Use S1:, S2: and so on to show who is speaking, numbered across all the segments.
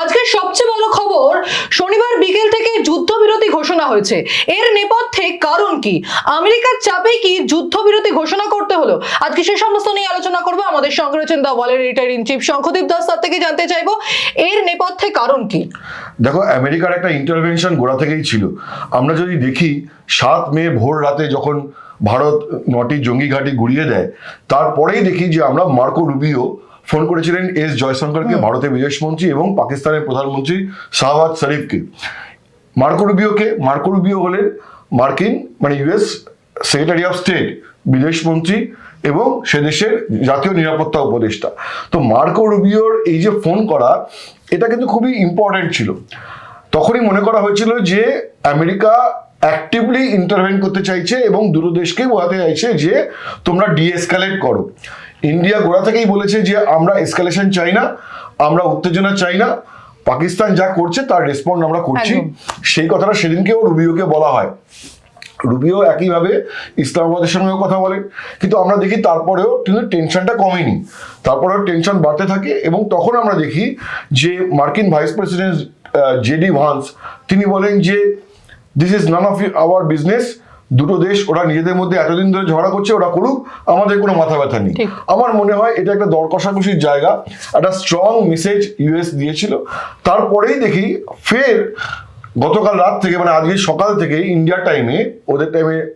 S1: আজকে সবচেয়ে বড় খবর, শনিবার বিকেল থেকে যুদ্ধবিরতি ঘোষণা হয়েছে। এর নেপথ্যে কারণ কি? আমেরিকার চাপে কি যুদ্ধবিরতি ঘোষণা করতে হলো? আজকে সে সমস্ত নিয়ে আলোচনা করব। আমাদের সঙ্গে রয়েছেন দা ওয়ালের editor in chief Shankhadip Das তার থেকে জানতে চাইব, এর নেপথ্যে কারণ কি?
S2: দেখো, আমেরিকার একটা ইন্টারভেনশন গোড়া থেকেই ছিল। আমরা যদি দেখি, সাত মে ভোর রাতে যখন ভারত নটি জঙ্গি ঘাঁটি গুড়িয়ে দেয়, তারপরেই দেখি যে আমরা মার্কো রুবিও ফোন করেছিলেন এস জয়শঙ্করকে ভারতের বিদেশমন্ত্রী এবং পাকিস্তানের প্রধানমন্ত্রী শাহবাজ শরীফকে। মার্কো রুবিওকে মার্কো রুবিও হলেন মার্কিন মানে ইউএস সেক্রেটারি অফ স্টেট বিদেশমন্ত্রী এবং সে দেশের জাতীয় নিরাপত্তা উপদেষ্টা। তো মার্কো রুবিওর এই যে ফোন করা এটা কিন্তু খুবই ইম্পর্টেন্ট ছিল। তখনই মনে করা হয়েছিল যে আমেরিকা অ্যাক্টিভলি ইন্টারভেন করতে চাইছে এবং দুটো দেশকে বোঝাতে চাইছে যে তোমরা ডিএসকালেট করো। ইন্ডিয়া গোড়া থেকেই বলেছে যে আমরা এসকালেশন চাই না আমরা উত্তেজনা চাই না। পাকিস্তান যা করছে তার রেসপন্ড আমরা করছি। সেই কথাটা সেদিনকেও রুবিওকে বলা হয়। রুবিও একইভাবে ইসলামাবাদের সঙ্গেও কথা বলেন কিন্তু আমরা দেখি তারপরেও কিন্তু টেনশনটা কমেনি। তারপরেও টেনশন বাড়তে থাকে এবং তখন আমরা দেখি যে মার্কিন ভাইস প্রেসিডেন্ট জেডি ভান্স তিনি বলেন যে this is none of our business দুটো দেশ ওরা নিজেদের মধ্যে এতদিন ধরে ঝগড়া করছে ওরা করুক আমাদের কোনো মাথা ব্যথা নেই। আমার মনে হয় এটা একটা দর কষাকষির জায়গা একটা স্ট্রং মেসেজ ইউএস দিয়েছিল। তারপরেই দেখি ফের গতকাল রাত থেকে মানে আজকে সকাল থেকে ইন্ডিয়া টাইমে ওদের টাইমে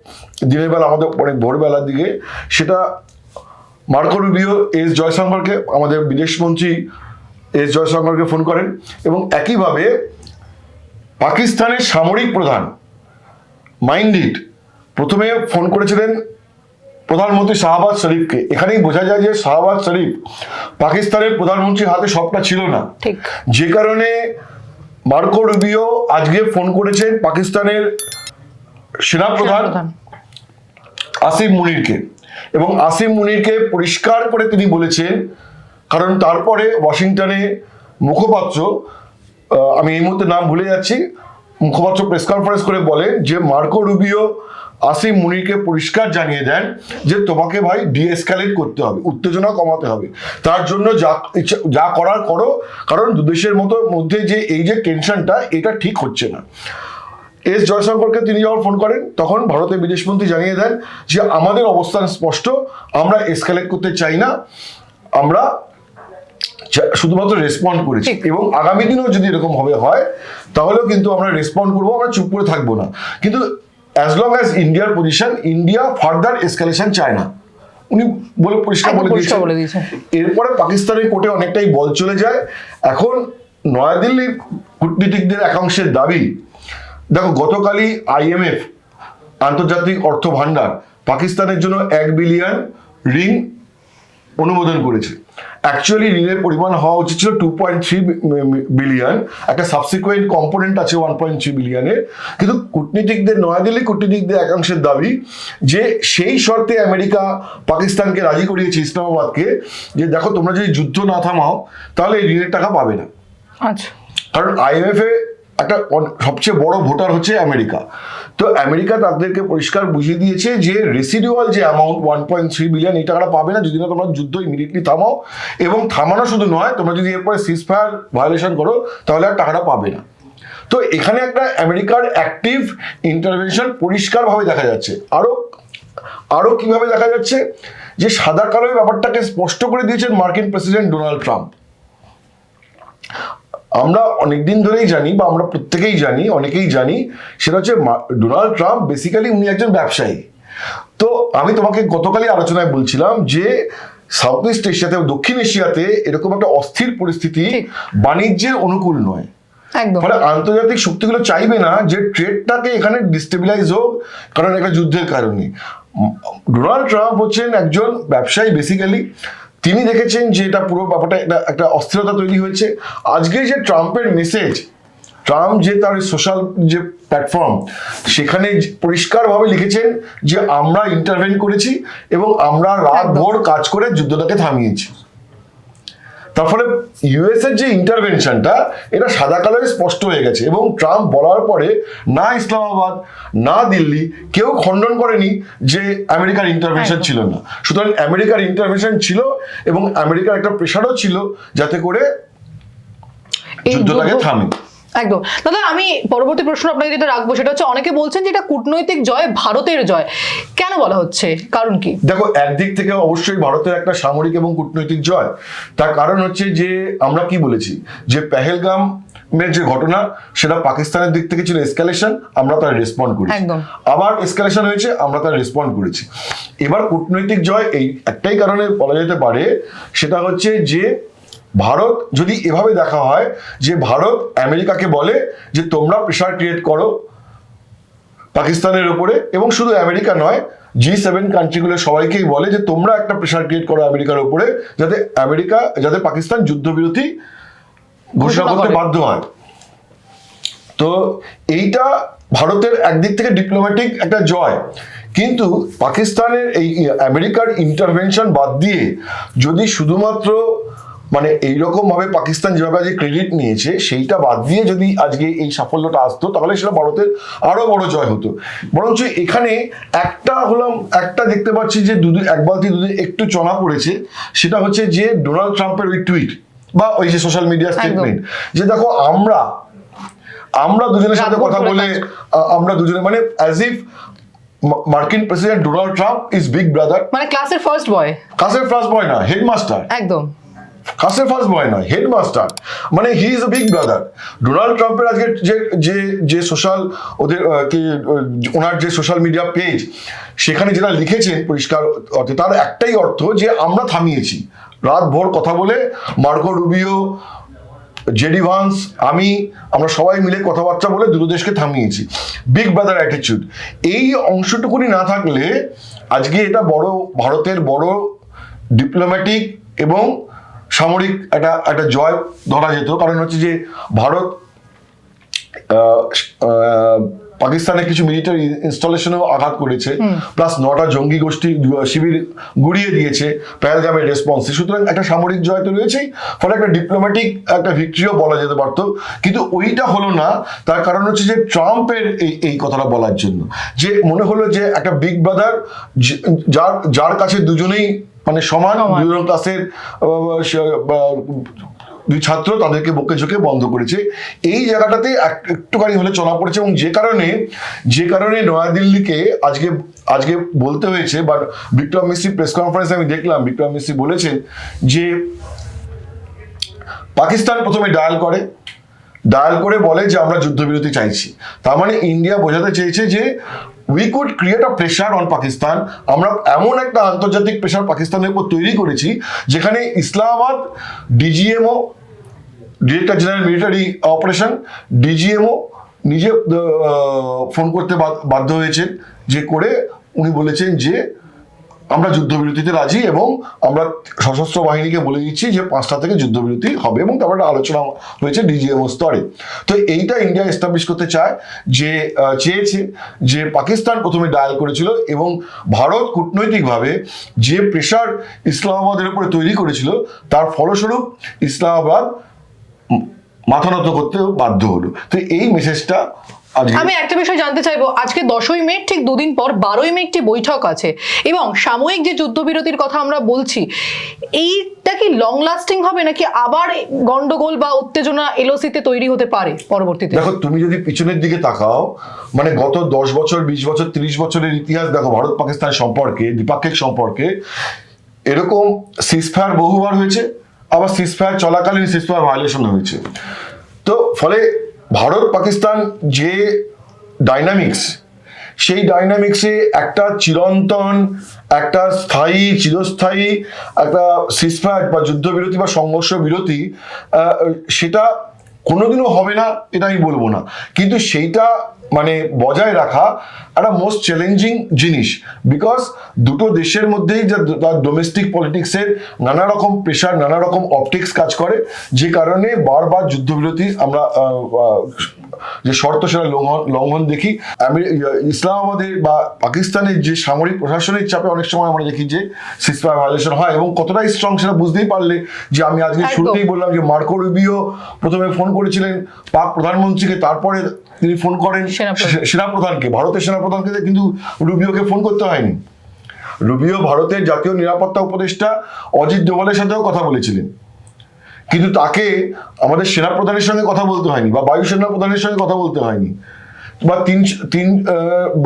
S2: দিনের বেলা আমাদের অনেক ভোরবেলার দিকে সেটা মার্কো রুবিও এস জয়শঙ্করকে আমাদের বিদেশমন্ত্রী এস জয়শঙ্করকে ফোন করেন এবং একইভাবে পাকিস্তানের সামরিক প্রধান মাইন্ডিট প্রথমে ফোন করেছিলেন প্রধানমন্ত্রী শাহবাজ শরীফকে। এখানেই বোঝা যায় যে শাহবাজ শরীফ পাকিস্তানের প্রধানমন্ত্রীর হাতে সবটা ছিল না। যে কারণে মার্কো রুবিও আজকে ফোন করেছেন পাকিস্তানের সেনাপ্রধান। আসিফ মুনিরকে। এবং আসিফ মুনিরকে পরিষ্কার করে তিনি বলেছেন কারণ তারপরে ওয়াশিংটনে মুখপাত্র আমি এই মুহূর্তে নাম ভুলে যাচ্ছি মুখপাত্র প্রেস কনফারেন্স করে বলেন যে মার্কো রুবিও আসিফ মুনিরকে পরিষ্কার জানিয়ে দেন যে তোমাকে ভাই ডিএসকালেট করতে হবে উত্তেজনা কমাতে হবে। তার জন্য যা যা করার করো কারণ দুদেশের মতো মধ্যে যে এই যে টেনশনটা এটা ঠিক হচ্ছে না। এস জয়শঙ্করকে তিনি যখন ফোন করেন তখন ভারতের বিদেশমন্ত্রী জানিয়ে দেন যে আমাদের অবস্থান স্পষ্ট আমরা এসকালেট করতে চাই না আমরা শুধুমাত্র রেসপন্ড করেছি। এবং আগামী দিনেও যদি এরকম হবে হয় তাহলেও কিন্তু আমরা রেসপন্ড করব আমরা চুপ করে থাকব না। কিন্তু অ্যাজ লং অ্যাজ ইন্ডিয়ার পজিশন ইন্ডিয়া ফার্দার এসকালেশন চায় না। উনি বলে পরিষ্কার বলে দিয়েছেন। এরপরে পাকিস্তানের কোর্টে অনেকটাই বল চলে যায়। এখন নয়াদিল্লির কূটনীতিকদের একাংশের দাবি দেখো গতকালই আইএমএফ আন্তর্জাতিক অর্থ ভান্ডার পাকিস্তানের জন্য এক বিলিয়ন ঋণ অনুমোদন করেছে। অ্যাকচুয়ালি ঋণের পরিমাণ হওয়া উচিত ছিল টু পয়েন্ট থ্রি বিলিয়ন একটা সাবসিকুয়েন্ট কম্পোনেন্ট আছে ওয়ান পয়েন্ট থ্রি বিলিয়নের কিন্তু কূটনীতিকদের নয়াদিল্লি কূটনীতিকদের একাংশের দাবি যে সেই শর্তে আমেরিকা পাকিস্তানকে রাজি করিয়েছে ইসলামাবাদকে যে দেখো তোমরা যদি যুদ্ধ না থামাও তাহলে এই ঋণের টাকা পাবে না।
S1: আচ্ছা।
S2: কারণ আইএমএফ এ একটা সবচেয়ে বড় ভোটার হচ্ছে আমেরিকা। তো আমেরিকা তাদেরকে পরিষ্কার বুঝিয়ে দিয়েছে যে রেসিডুয়াল যে amount one point three billion এই টাকাটা পাবে না, যদি না তোমরা যুদ্ধ ইমিডিয়েটলি থামাও। এবং থামানো শুধু নয়, তোমরা যদি এরপরে সিজ ফায়ার ভায়োলেশন করো, তাহলে আর টাকাটা পাবে না। তো এখানে একটা আমেরিকার অ্যাক্টিভ ইন্টারভেনশন পরিষ্কারভাবে দেখা যাচ্ছে। আরও আরও কীভাবে দেখা যাচ্ছে? যে সাদা কালো ব্যাপারটাকে স্পষ্ট করে দিয়েছেন মার্কিন প্রেসিডেন্ট ডোনাল্ড ট্রাম্প। আমরা অনেকদিন ধরেই জানি বা আমরা প্রত্যেকেই জানি অনেকেই জানি সেটা হচ্ছে ডোনাল্ড ট্রাম্প বেসিক্যালি উনি একজন ব্যবসায়ী। তো আমি তোমাকে গতকালই আলোচনায় বলছিলাম যে সাউথ ইস্ট এশিয়াতে দক্ষিণ এশিয়াতে এরকম একটা অস্থির পরিস্থিতি বাণিজ্যের অনুকূল নয়। ফলে আন্তর্জাতিক শক্তিগুলো চাইবে না যে ট্রেডটাকে এখানে ডিস্টেবিলাইজ হোক কারণ একটা যুদ্ধের কারণে। ডোনাল্ড ট্রাম্প হচ্ছেন একজন ব্যবসায়ী বেসিক্যালি তিনি দেখেছেন যে এটা পুরো ব্যাপারটা একটা একটা অস্থিরতা তৈরি হয়েছে। আজকে যে ট্রাম্পের মেসেজ ট্রাম্প যে তার সোশ্যাল যে প্ল্যাটফর্ম সেখানে পরিষ্কারভাবে লিখেছেন যে আমরা ইন্টারভেন করেছি এবং আমরা রাত ভোর কাজ করে যুদ্ধটাকে থামিয়েছি। তার ফলে ইউএস এর যে ইন্টারভেনশনটা এটা সাদা কালোয় স্পষ্ট হয়ে গেছে এবং ট্রাম্প বলার পরে না ইসলামাবাদ না দিল্লি কেউ খণ্ডন করেনি যে আমেরিকার ইন্টারভেনশন ছিল না। সুতরাং আমেরিকার ইন্টারভেনশন ছিল এবং আমেরিকার একটা প্রেশারও ছিল যাতে করে যুদ্ধটাকে থামে।
S1: একদম। দাদা আমি পরবর্তী প্রশ্ন আপনাকে যেটা রাখব সেটা হচ্ছে অনেকে বলছেন যে এটা কূটনৈতিক জয় ভারতের জয়। কেন বলা হচ্ছে? কারণ কি?
S2: দেখো একদিক থেকে অবশ্যই ভারতের একটা সামরিক এবং কূটনৈতিক জয়। তার কারণ হচ্ছে যে আমরা কি বলেছি? যে পেহেলগাম এর যে ঘটনা সেটা পাকিস্তানের দিক থেকে ছিল এসকালেশন আমরা তার রেসপন্ড করেছি।
S1: একদম।
S2: আবার এসকালেশন হয়েছে আমরা তার রেসপন্ড করেছি। এবার কূটনৈতিক জয় এই একটাই কারণে বলা যেতে পারে সেটা হচ্ছে যে ভারত যদি এভাবে দেখা হয় যে ভারত আমেরিকাকে বলে যে তোমরা প্রেশার ক্রিয়েট করো পাকিস্তানের উপরে এবং শুধু আমেরিকা নয় জি সেভেন কান্ট্রিগুলো সবাইকেই বলে যে তোমরা একটা প্রেশার ক্রিয়েট করো আমেরিকার উপরে যাতে আমেরিকা যাতে পাকিস্তান যুদ্ধবিরতি ঘোষণা
S1: ঘোষণা
S2: করতে বাধ্য হয়। তো এইটা ভারতের একদিক থেকে ডিপ্লোম্যাটিক একটা জয়। কিন্তু পাকিস্তানের এই আমেরিকার ইন্টারভেনশন বাদ দিয়ে যদি শুধুমাত্র মানে এইরকম ভাবে পাকিস্তান যেভাবে আজকে ক্রেডিট নিয়েছে সেইটা বাদ দিয়ে যদি আজকে এই সাফল্যটা আসতো তাহলে সেটা ভারতের আরও বড় জয় হতো। বরঞ্চ এখানে একটা হলাম একটা দেখতে পাচ্ছি যে দুধ এক বালতি দুধে একটু চনা পড়েছে সেটা হচ্ছে যে ডোনাল্ড ট্রাম্পের ওই টুইট বা ওই যে সোশ্যাল মিডিয়া স্টেটমেন্ট যে দেখো আমরা আমরা দুজনের সাথে কথা বলে আমরা দুজনে মানে অ্যাজ ইফ মার্কিন president Donald Trump is big brother
S1: মানে ক্লাসের ফার্স্ট বয়
S2: কাসের ফার্স্ট বয় না হেডমাস্টার
S1: একদম।
S2: কাসের ফার্স্ট বয় নয় হেডমাস্টার মানে he is a big brother Donald ট্রাম্পের আজকে যে যে যে সোশ্যাল ওদের কি ওনার যে সোশ্যাল মিডিয়া পেজ সেখানে যেটা লিখেছেন পরিষ্কার অর্থে, তার একটাই অর্থ যে আমরা থামিয়েছি। রাত ভোর কথা বলে, মার্কো রুবিও, জেডি ভান্স, আমি, আমরা সবাই মিলে কথাবার্তা বলে দুটো দেশকে থামিয়েছি। বিগ ব্রাদার অ্যাটিচিউড এই অংশটুকুনি না থাকলে, আজকে এটা বড়, ভারতের বড় ডিপ্লোম্যাটিক এবং সামরিক একটা একটা জয় ধরা যেত। কারণ হচ্ছে যে ভারত পাকিস্তানে কিছু মিলিটারি ইনস্টলেশনেও আঘাত করেছে। প্লাস নটা জঙ্গি গোষ্ঠী শিবির গুড়িয়ে দিয়েছে পেহেলগামের রেসপন্সে সুতরাং একটা সামরিক জয় তো রয়েছেই। ফলে একটা ডিপ্লোম্যাটিক একটা ভিক্টরিও বলা যেতে পারতো। কিন্তু ওইটা হলো না। তার কারণ হচ্ছে যে ট্রাম্পের এই এই কথাটা বলার জন্য। যে মনে হলো যে একটা বিগ ব্রাদার যার যার কাছে দুজনেই মানে সমান। দুজন ক্লাসের দুই ছাত্র তাদেরকে বকে ঝোঁকে বন্ধ করেছে এই জায়গাটাতে এক- একটুখানি হলে চলা পড়েছে এবং যে কারণে যে কারণে নয়াদিল্লিকে আজকে আজকে বলতে হয়েছে বা বিক্রম মিস্ত্রি প্রেস কনফারেন্সে আমি দেখলাম বিক্রম মিস্ত্রি বলেছেন যে পাকিস্তান প্রথমে ডায়াল করে ডায়াল করে বলে যে আমরা যুদ্ধবিরতি চাইছি তার মানে ইন্ডিয়া বোঝাতে চেয়েছে যে we could create a pressure on Pakistan আমরা এমন একটা আন্তর্জাতিক প্রেশার পাকিস্তানের উপর তৈরি করেছি, যেখানে Islamabad DGMO director general military operation DGMO নিজে ফোন করতে বাধ্য হয়েছেন যে করে উনি বলেছেন যে আমরা যুদ্ধবিরতিতে রাজি এবং আমরা সশস্ত্র বাহিনীকে বলে দিচ্ছি যে পাঁচটা থেকে যুদ্ধবিরতি হবে এবং তারপরে আলোচনা হয়েছে ডিজিএমও স্তরে। তো এইটা ইন্ডিয়া এস্টাবলিশ করতে চায়, যে চেয়েছে যে পাকিস্তান প্রথমে ডায়াল করেছিল এবং ভারত কূটনৈতিকভাবে যে প্রেশার ইসলামাবাদের উপরে তৈরি করেছিল, তার ফলস্বরূপ ইসলামাবাদ মাথা নত করতে বাধ্য হলো। তো এই মেসেজটা
S1: আমি একটা বিষয় জানতে চাইব আজকে দশই মে ঠিক দুদিন পর বারোই মে একটি বৈঠক আছে এবং সাময়িক যে যুদ্ধবিরতির কথা আমরা বলছি এইটা কি লং লাস্টিং হবে নাকি আবার গন্ডগোল বা উত্তেজনা এলওসিতে তৈরি হতে পারে পরবর্তীতে?
S2: দেখো তুমি যদি পিছনের দিকে তাকাও মানে গত দশ বছর বিশ বছর তিরিশ বছরের ইতিহাস দেখো ভারত পাকিস্তান সম্পর্কে দ্বিপাক্ষিক সম্পর্কে এরকম সিসফায়ার বহুবার হয়েছে আবার সিসফায়ার চলাকালীন সিসফায়ার ভায়োলেশন হয়েছে। তো ফলে ভারত, পাকিস্তান যে ডাইনামিক্স সেই ডাইনামিক্সে একটা চিরন্তন, একটা স্থায়ী, চিরস্থায়ী, একটা সিসফায়ার বা যুদ্ধবিরতি বা সংঘর্ষ বিরতি সেটা কোনোদিনও হবে না, এটা আমি বলব না। কিন্তু সেইটা মানে বজায় রাখা একটা মোস্ট চ্যালেঞ্জিং জিনিস। বিকজ দুটো দেশের মধ্যেই যে তার ডোমেস্টিক পলিটিক্সের নানা রকম প্রেশার নানা রকম অপটিক্স কাজ করে যে কারণে বারবার যুদ্ধবিরতি আমরা যে শর্ত সেটা লঙ্ঘন লঙ্ঘন দেখি। আমেরি- ইসলামাবাদের বা পাকিস্তানের যে সামরিক প্রশাসনের চাপে অনেক সময় আমরা দেখি যে সিসফায়ার ভায়োলেশন হয় এবং কতটাই স্ট্রং সেটা বুঝতেই পারলে যে আমি আজকে শুরুতেই বললাম যে মার্কো রুবিও প্রথমে ফোন করেছিলেন পাক প্রধানমন্ত্রীকে তারপরে তিনি ফোন করেন সেনাপ্রধানকে ভারতের সেনাপ্রধানকে কিন্তু রুবিওকে ফোন করতে হয়নি। রুবিও ভারতের জাতীয় নিরাপত্তা উপদেষ্টা অজিত ডোভালের সাথেও কথা বলেছিলেন। কিন্তু তাকে আমাদের সেনাপ্রধানের সঙ্গে কথা বলতে হয়নি বা বায়ুসেনা প্রধানের সঙ্গে কথা বলতে হয়নি বা তিন তিন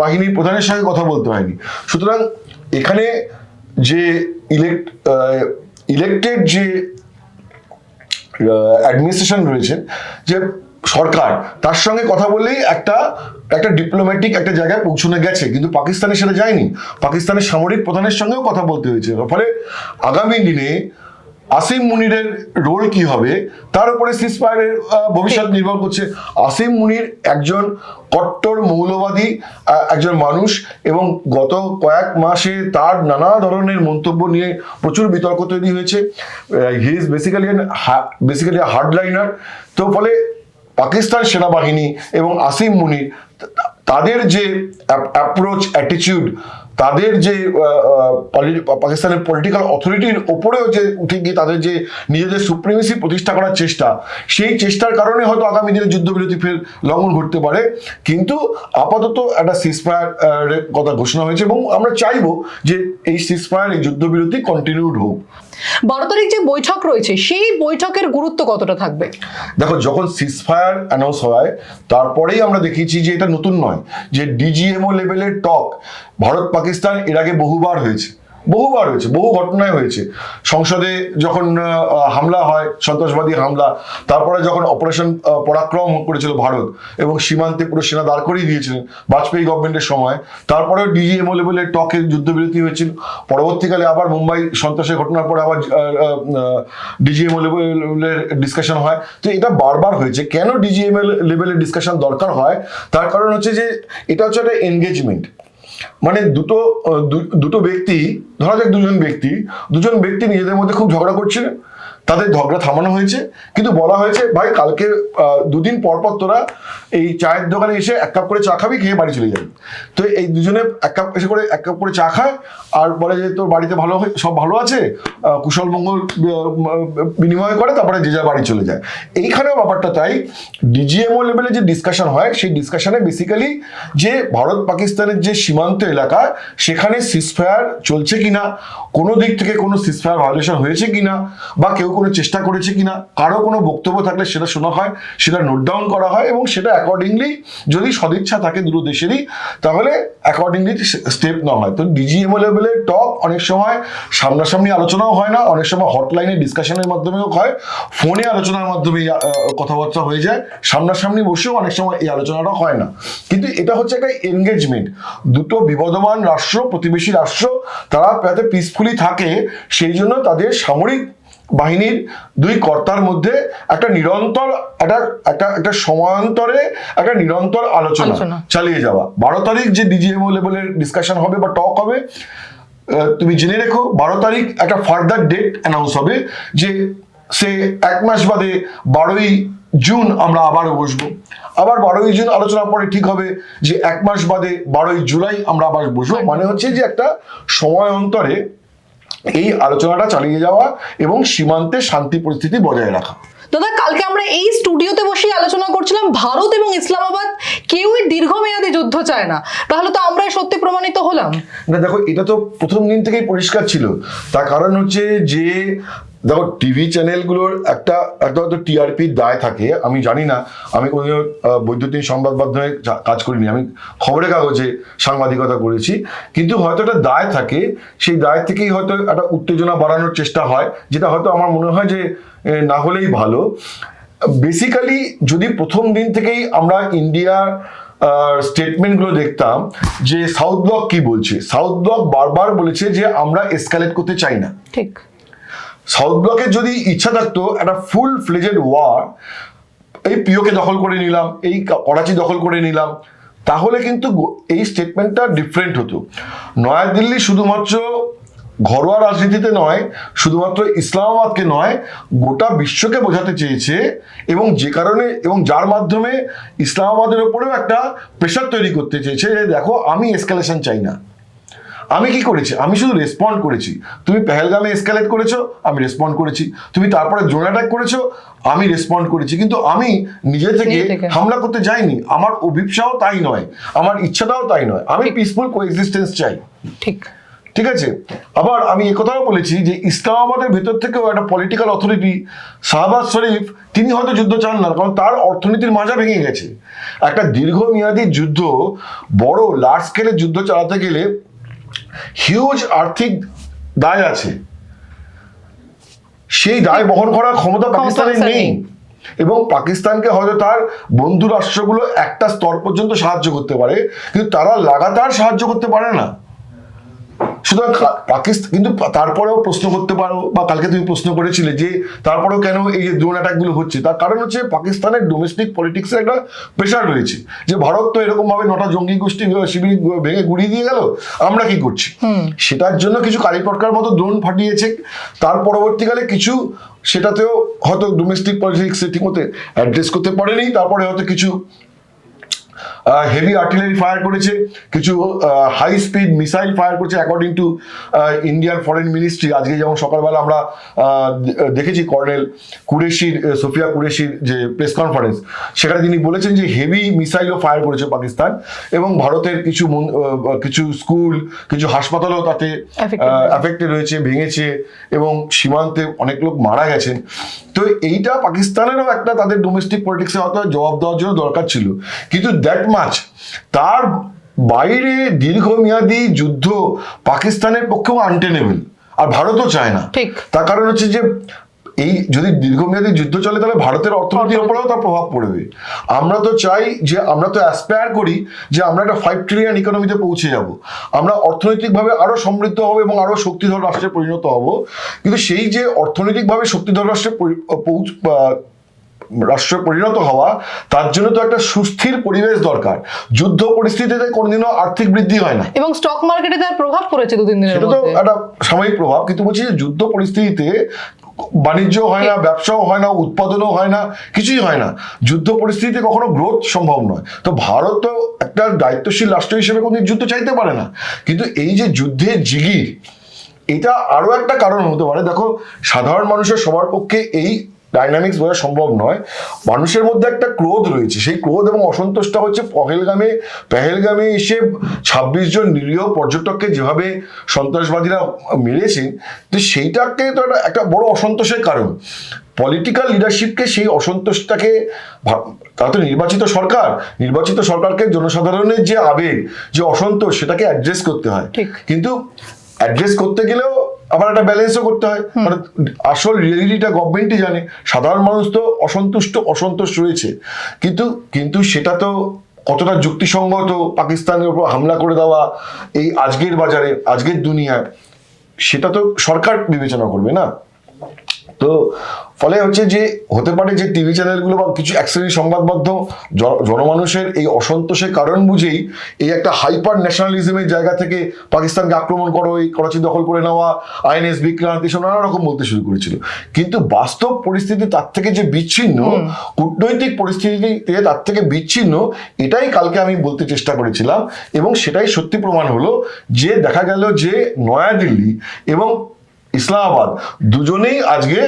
S2: বাহিনীর প্রধানের সঙ্গে কথা বলতে হয়নি। সুতরাং এখানে যে ইলেক্ট ইলেক্টেড যে অ্যাডমিনিস্ট্রেশন রয়েছে যে সরকার তার সঙ্গে কথা বললেই একটা একটা ডিপ্লোম্যাটিক একটা জায়গায় পৌঁছানো গেছে কিন্তু পাকিস্তানে সেটা যায়নি। পাকিস্তানের সামরিক প্রধানের সঙ্গেও কথা বলতে হয়েছে। ফলে আগামী দিনে আসিম মুনিরের রোল কি হবে তার উপরে সিসফায়ারের ভবিষ্যৎ নির্ভর করছে। আসিম মুনির একজন কট্টর মৌলবাদী একজন মানুষ এবং গত কয়েক মাসে তার নানা ধরনের মন্তব্য নিয়ে প্রচুর বিতর্ক তৈরি হয়েছে। He is basically basically hardliner তো ফলে পাকিস্তান সেনাবাহিনী এবং আসিম মুনির, তাদের যে অ্যাপ্রোচ অ্যাটিচিউড তাদের যে পাকিস্তানের পলিটিক্যাল অথরিটির ওপরেও যে উঠে গিয়ে তাদের যে নিজেদের সুপ্রিমেসি প্রতিষ্ঠা করার চেষ্টা, সেই চেষ্টার কারণে হয়তো আগামী দিনে যুদ্ধবিরতি ফের লঙ্ঘন ঘটতে পারে। কিন্তু আপাতত একটা সিসফায়ার কথা ঘোষণা হয়েছে এবং আমরা চাইব যে এই সিসফায়ার এই যুদ্ধবিরতি কন্টিনিউড হোক।
S1: বারো তারিখ যে বৈঠক রয়েছে, সেই বৈঠকের গুরুত্ব কতটা থাকবে?
S2: দেখো, যখন সিসফায়ার অ্যানাউন্স হয়, তারপরেই আমরা দেখিয়েছি যে এটা নতুন নয়, যে ডিজিএমও লেভেলের টক ভারত পাকিস্তান এর আগে বহুবার হয়েছে। বহুবার হয়েছে, বহু ঘটনায় হয়েছে। সংসদে যখন হামলা হয়, সন্ত্রাসবাদী হামলা, তারপরে যখন অপারেশন পরাক্রম করেছিল ভারত এবং সীমান্তে পুরো সেনা দাঁড় করিয়ে দিয়েছিলেন বাজপেয়ী গভর্নমেন্টের সময় তারপরে ডিজিএমও লেভেলের টকে যুদ্ধবিরতি হয়েছিল। পরবর্তীকালে আবার মুম্বাই সন্ত্রাসের ঘটনার পরে আবার ডিজিএমও লেভেলের ডিসকাশন হয়। তো এটা বারবার হয়েছে। কেন ডিজিএমএল লেভেলের ডিসকাশন দরকার হয়? তার কারণ হচ্ছে যে, এটা হচ্ছে একটা এনগেজমেন্ট মানে দুটো দুটো ব্যক্তি, ধরা যাক দুজন ব্যক্তি দুজন ব্যক্তি নিজেদের মধ্যে খুব ঝগড়া করছিলেন তাদের ঝগড়া থামানো হয়েছে। কিন্তু বলা হয়েছে, ভাই, কালকে দুদিন পর পর তোরা এই চায়ের দোকানে এসে এক কাপ করে চা খাবি, খেয়ে বাড়ি চলে যাবি। তো এই দুজনে এক কাপ এসে করে, এক কাপ করে চা খায় আর বলে যে, তোর বাড়িতে ভালো সব ভালো আছে? কুশল মঙ্গল বিনিময় করে, তারপরে যে যার বাড়ি চলে যায়। এইখানেও ব্যাপারটা তাই। ডিজিএমও লেভেলে যে ডিসকাশন হয়, সেই ডিসকাশনে বেসিক্যালি যে ভারত পাকিস্তানের যে সীমান্ত এলাকা, সেখানে সিসফায়ার চলছে কিনা, কোনো দিক থেকে কোনো সিসফায়ার ভায়োলেশন হয়েছে কিনা, বা কেউ কোনো চেষ্টা করেছে কিনা, কারও কোনো বক্তব্য থাকলে সেটা শোনা হয়, সেটা নোট ডাউন করা হয় এবং সেটা অ্যাকর্ডিংলি যদি সদিচ্ছা থাকে দুটো দেশেরই, তাহলে অ্যাকর্ডিংলি স্টেপ নেওয়া হয়। তো ডিজিএমও লেভেলের টপ অনেক সময় সামনাসামনি আলোচনাও হয় না, অনেক সময় হটলাইনে ডিসকাশনের মাধ্যমেও হয় ফোনে আলোচনার মাধ্যমে কথাবার্তা হয়ে যায়, সামনাসামনি বসেও অনেক সময় এই আলোচনাটা হয় না। কিন্তু এটা হচ্ছে একটা এনগেজমেন্ট দুটো বিবদমান রাষ্ট্র, প্রতিবেশী রাষ্ট্র, তারা যাতে পিসফুলি থাকে, সেই জন্য তাদের সামরিক বাহিনীর দুই কর্তার মধ্যে একটা নিরন্তর একটা একটা একটা সময়ান্তরে একটা নিরন্তর আলোচনা
S1: আলোচনা।
S2: চালিয়ে যাওয়া। বারো তারিখ যে ডিজিএমও লেভেলের ডিসকাশন হবে বা টক হবে তুমি জেনে রেখো বারো তারিখ একটা ফার্দার ডেট অ্যানাউন্স হবে যে সে এক মাস বাদে বারোই জুন আমরা আবারও বসবো। আবার বারোই জুন আলোচনার পরে ঠিক হবে যে এক মাস বাদে বারোই জুলাই আমরা আবার বসবো। মানে হচ্ছে যে একটা সময় অন্তরে এই আলোচনাটা চালিয়ে যাওয়া এবং সীমান্তে শান্তি পরিস্থিতি বজায় রাখা।
S1: দাদা কালকে আমরা এই স্টুডিওতে বসেই আলোচনা করছিলাম ভারত এবং ইসলামাবাদ কেউই দীর্ঘমেয়াদী যুদ্ধ চায় না। তাহলে তো আমরাই সত্যি প্রমাণিত হলাম।
S2: না দেখো এটা তো প্রথম দিন থেকেই পরিষ্কার ছিল। তার কারণ হচ্ছে যে দেখো টিভি চ্যানেলগুলোর একটা একটা হয়তো টিআরপির দায় থাকে, আমি জানি না, আমি কোনো বৈদ্যুতিন সংবাদ মাধ্যমে কাজ করিনি, আমি খবরের কাগজে সাংবাদিকতা করেছি, কিন্তু হয়তো একটা দায় থাকে, সেই দায় থেকেই হয়তো একটা উত্তেজনা বাড়ানোর চেষ্টা হয়, যেটা হয়তো আমার মনে হয় যে না হলেই ভালো। বেসিক্যালি যদি প্রথম দিন থেকেই আমরা ইন্ডিয়ার স্টেটমেন্টগুলো দেখতাম, যে সাউথ ব্লক কি বলছে? সাউথ ব্লক বারবার বলেছে যে আমরা এসকালেট করতে চাই না।
S1: ঠিক।
S2: সাউথ ব্লকের যদি ইচ্ছা থাকতো একটা ফুল ফ্লেজেড ওয়ার এই পিওকে দখল করে নিলাম, এই করাচি দখল করে নিলাম, তাহলে কিন্তু এই স্টেটমেন্টটা ডিফারেন্ট হতো। নয়াদিল্লি শুধুমাত্র ঘরোয়া রাজনীতিতে নয়, শুধুমাত্র ইসলামাবাদকে নয়, গোটা বিশ্বকে বোঝাতে চেয়েছে এবং যে কারণে এবং যার মাধ্যমে ইসলামাবাদের উপরেও একটা প্রেশার তৈরি করতে চেয়েছে যে, দেখো, আমি এসকালেশন চাই না। আমি কি করেছি? আমি শুধু রেসপন্ড করেছি। তুমি পেহেলগামে এসকালেট করেছ আমি রেসপন্ড করেছি। তুমি তারপরে ড্রোন অ্যাটাক করেছ আমি রেসপন্ড করেছি। কিন্তু আমি নিজে থেকে হামলা করতে যাইনি। আমার অভিপ্সাও তাই নয় আমার ইচ্ছাটাও তাই নয়। আমি পিসফুল কোএক্সিস্টেন্স চাই।
S1: ঠিক।
S2: ঠিক আছে? আবার আমি একথাও বলেছি যে ইসলামাবাদের ভেতর থেকেও একটা পলিটিক্যাল অথরিটি শাহবাজ শরীফ তিনি হয়তো যুদ্ধ চান না কারণ তার অর্থনীতির মাজা ভেঙে গেছে। একটা দীর্ঘমেয়াদী যুদ্ধ বড় লার্জ স্কেলের যুদ্ধ চালাতে গেলে হিউজ আর্থিক দায় আছে। সেই দায় বহন করার ক্ষমতা পাকিস্তানের নেই। এবং পাকিস্তানকে হয়তো তার বন্ধু রাষ্ট্রগুলো একটা স্তর পর্যন্ত সাহায্য করতে পারে কিন্তু তারা লাগাতার সাহায্য করতে পারে না। সুতরাং পাকিস্তান কিন্তু তারপরেও প্রশ্ন করতে পারো বা কালকে তুমি প্রশ্ন করেছিলে যে তারপরেও কেন এই যে ড্রোন অ্যাটাকগুলো হচ্ছে? তার কারণ হচ্ছে পাকিস্তানের ডোমেস্টিক পলিটিক্সের একটা প্রেশার রয়েছে যে ভারত তো এরকম ভাবে নটা জঙ্গি গোষ্ঠী শিবির ভেঙে গুড়িয়ে দিয়ে গেল আমরা কি করছি? সেটার জন্য কিছু কালীপটকার মতো ড্রোন ফাটিয়েছে তার পরবর্তীকালে কিছু সেটাতেও হয়তো ডোমেস্টিক পলিটিক্স ঠিকমতো অ্যাড্রেস করতে পারেনি তারপরে হয়তো কিছু হেভি আর্টিলারি ফায়ার করেছে কিছু হাই স্পিড মিসাইল ফায়ার করেছে according to Indian foreign ministry আজকে যেমন সকালবেলা আমরা দেখেছি কর্নেল কুরেশির সোফিয়া কুরেশির যে প্রেস কনফারেন্স সেখানে তিনি বলেছেন যে হেভি মিসাইলও ফায়ার করেছে পাকিস্তান এবং ভারতের কিছু কিছু স্কুল কিছু হাসপাতালও তাতে। অ্যাফেক্টেড হয়েছে ভেঙেছে এবং সীমান্তে অনেক লোক মারা গেছেন। তো এইটা পাকিস্তানেরও একটা তাদের ডোমেস্টিক পলিটিক্সে হয়তো জবাব দেওয়ার জন্য দরকার ছিল। কিন্তু দ্যাট মাচ তার বাইরে দীর্ঘমেয়াদী যুদ্ধ পাকিস্তানের পক্ষেও আনটেনেবল আর ভারতও চায় না।
S1: ঠিক।
S2: তার কারণ হচ্ছে যে এই যদি দীর্ঘমেয়াদী যুদ্ধ চলে তাহলে ভারতের অর্থনীতির উপরেও তার প্রভাব পড়বে। আমরা তো চাই যে আমরা তো অ্যাসপায়ার করি যে আমরা একটা ফাইভ ট্রিলিয়ন ইকোনমিতে পৌঁছে যাব। আমরা অর্থনৈতিকভাবে আরও সমৃদ্ধ হব এবং আরও শক্তিধর রাষ্ট্রে পরিণত হব। কিন্তু সেই যে অর্থনৈতিকভাবে শক্তিধর রাষ্ট্রে রাষ্ট্রে পরিণত হওয়া তার জন্য তো একটা সুস্থির পরিবেশ দরকার। যুদ্ধ পরিস্থিতিতে কোনোদিনও আর্থিক বৃদ্ধি হয় না।
S1: এবং স্টক মার্কেটে তার প্রভাব পড়েছে দুদিন দিনের
S2: সেটা তো একটা সাময়িক প্রভাব কিন্তু বলছি যে যুদ্ধ পরিস্থিতিতে বাণিজ্য হয় না ব্যবসাও হয় না উৎপাদনও হয় না কিছুই হয় না। যুদ্ধ পরিস্থিতিতে কখনো গ্রোথ সম্ভব নয়। তো ভারত তো একটা দায়িত্বশীল রাষ্ট্র হিসেবে কোনোদিন যুদ্ধ চাইতে পারে না। কিন্তু এই যে যুদ্ধের জিগির এটা আরও একটা কারণ হতে পারে। দেখো সাধারণ মানুষের সবার পক্ষে এই ডাইনামিক্স বোঝা সম্ভব নয়। মানুষের মধ্যে একটা ক্রোধ রয়েছে। সেই ক্রোধ এবং অসন্তোষটা হচ্ছে পহেলগামে পেহেলগামে এসে ছাব্বিশ জন নিরীহ পর্যটককে যেভাবে সন্ত্রাসবাদীরা মেরেছেন তো সেইটাকে তো একটা- একটা বড় অসন্তোষের কারণ। পলিটিক্যাল লিডারশিপকে সেই অসন্তোষটাকে তারা তো নির্বাচিত সরকার। নির্বাচিত সরকারকে জনসাধারণের যে আবেগ যে অসন্তোষ সেটাকে অ্যাড্রেস করতে হয়। কিন্তু অ্যাড্রেস করতে গেলেও আবার একটা ব্যালেন্সও করতে হয়। মানে আসল রিয়েলিটিটা গভর্নমেন্টই জানে সাধারণ মানুষ তো অসন্তুষ্ট অসন্তোষ রয়েছে। কিন্তু কিন্তু সেটা তো কতটা যুক্তিসঙ্গত পাকিস্তানের উপর হামলা করে দেওয়া এই আজকের বাজারে আজকের দুনিয়ায় সেটা তো সরকার বিবেচনা করবে না। তো ফলে হচ্ছে যে হতে পারে যে টিভি চ্যানেলগুলো বা কিছু এক শ্রেণির সংবাদ মাধ্যম জন- জনমানুষের এই অসন্তোষের কারণ বুঝেই এই একটা হাইপার ন্যাশনালিজমের জায়গা থেকে পাকিস্তানকে আক্রমণ করো এই করাচি দখল করে নেওয়া আইএনএস বিক্রান্ত এসব নানা রকম বলতে শুরু করেছিল। কিন্তু বাস্তব পরিস্থিতি তার থেকে যে বিচ্ছিন্ন কূটনৈতিক পরিস্থিতিতে তার থেকে বিচ্ছিন্ন এটাই কালকে আমি বলতে চেষ্টা করেছিলাম এবং সেটাই সত্যি প্রমাণ হলো যে দেখা গেল যে নয়াদিল্লি এবং ইসলামাবাদ। দুজনেই আজকে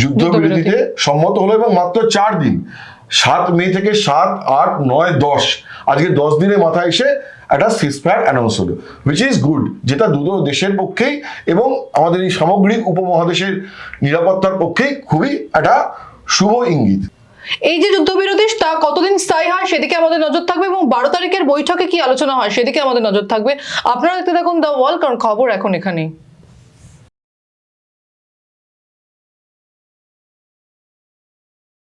S2: যুদ্ধ যুদ্ধবিরতিতে সম্মত হলো এবং মাত্র চার দিন সাত মে থেকে সাত আট নয় দশ আজকে দশ দিনের মাথায় এসে একটা সিসফায়ার অ্যানাউন্স হলো উইচ ইজ গুড যেটা দুটো দেশের পক্ষেই এবং আমাদের এই সামগ্রিক উপমহাদেশের নিরাপত্তার পক্ষেই খুবই একটা শুভ ইঙ্গিত।
S1: এই যে যুদ্ধবিরতি তা কতদিন স্থায়ী হয় সেদিকে আমাদের নজর থাকবে এবং বারো তারিখের বৈঠকে কি আলোচনা হয় সেদিকে আমাদের নজর থাকবে? আপনারা দেখতে থাকুন দ্য ওয়াল কারণ খবর এখন এখানেই।